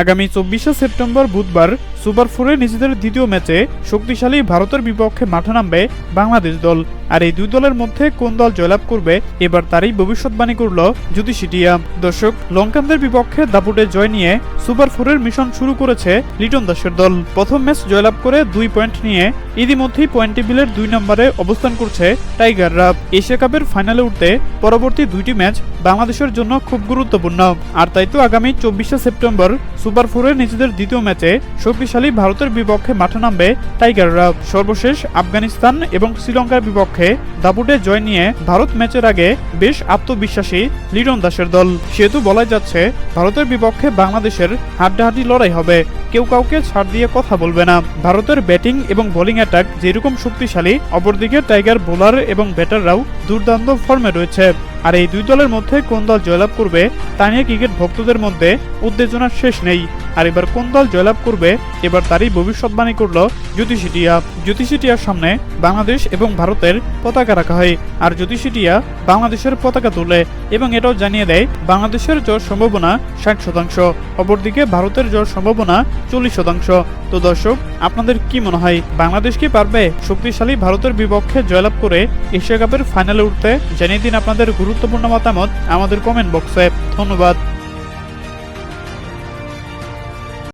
আগামী চব্বিশে সেপ্টেম্বর বুধবার সুপার ফোরে নিজেদের দ্বিতীয় ম্যাচে শক্তিশালী ভারতের বিপক্ষে মাঠে নামবে বাংলাদেশ দল। আর এই দুই দলের মধ্যে কোন দল জয়লাভ করবে, এবার তারই ভবিষ্যৎবাণী করল জ্যোতি সিটিয়া দর্শক, লঙ্কানদের বিপক্ষে দাপুটে জয় নিয়ে সুপার ফোরের মিশন শুরু করেছে লিটন দাসের দল। প্রথম ম্যাচ জয়লাভ করে দুই পয়েন্ট নিয়ে ইতিমধ্যেই পয়েন্ট টেবিলের দুই নম্বরে অবস্থান করছে টাইগাররা। এশিয়া কাপের ফাইনালে উঠতে পরবর্তী দুইটি ম্যাচ বাংলাদেশের জন্য খুব গুরুত্বপূর্ণ। আর তাই তো আগামী চব্বিশে সেপ্টেম্বর সুপার ফোরে নিজেদের দ্বিতীয় ম্যাচে শক্তিশালী ভারতের বিপক্ষে মাঠে নামবে টাইগাররা। সর্বশেষ আফগানিস্তান এবং শ্রীলঙ্কার বিপক্ষে দাপুটে জয় নিয়ে ভারত ম্যাচের আগে বেশ আত্মবিশ্বাসী লিটন দাসের দল। সেহেতু বলাই যাচ্ছে, ভারতের বিপক্ষে বাংলাদেশের হাড্ডাহাড্ডি লড়াই হবে। কেউ কাউকে ছাড় দিয়ে কথা বলবে না। ভারতের ব্যাটিং এবং বোলিং অ্যাটাক যেরকম শক্তিশালী, অপরদিকে টাইগার বোলার এবং ব্যাটাররাও দুর্দান্ত ফর্মে রয়েছে। আর এই দুই দলের মধ্যে কোন দল জয়লাভ করবে, তা নিয়ে ক্রিকেট ভক্তদের মধ্যে উত্তেজনার শেষ নেই। আর এবার কোন দল জয়লাভ করবে, এবার তারই ভবিষ্যৎবাণী করল জ্যোতিষিটিয়া জ্যোতিষিটিয়ার সামনে বাংলাদেশ এবং ভারতের পতাকা রাখা হয়। আর জ্যোতিষিটিয়া বাংলাদেশের পতাকা তোলে এবং এটাও জানিয়ে দেয়, বাংলাদেশের জয়ের সম্ভাবনা ষাট শতাংশ, অপরদিকে ভারতের জয়ের সম্ভাবনা চল্লিশ শতাংশ। তো দর্শক, আপনাদের কি মনে হয়, বাংলাদেশ কি পারবে শক্তিশালী ভারতের বিপক্ষে জয়লাভ করে এশিয়া কাপের ফাইনালে উঠতে? জানিয়ে দিন আপনাদের গুরুত্বপূর্ণ মতামত আমাদের কমেন্ট বক্সে ধন্যবাদ।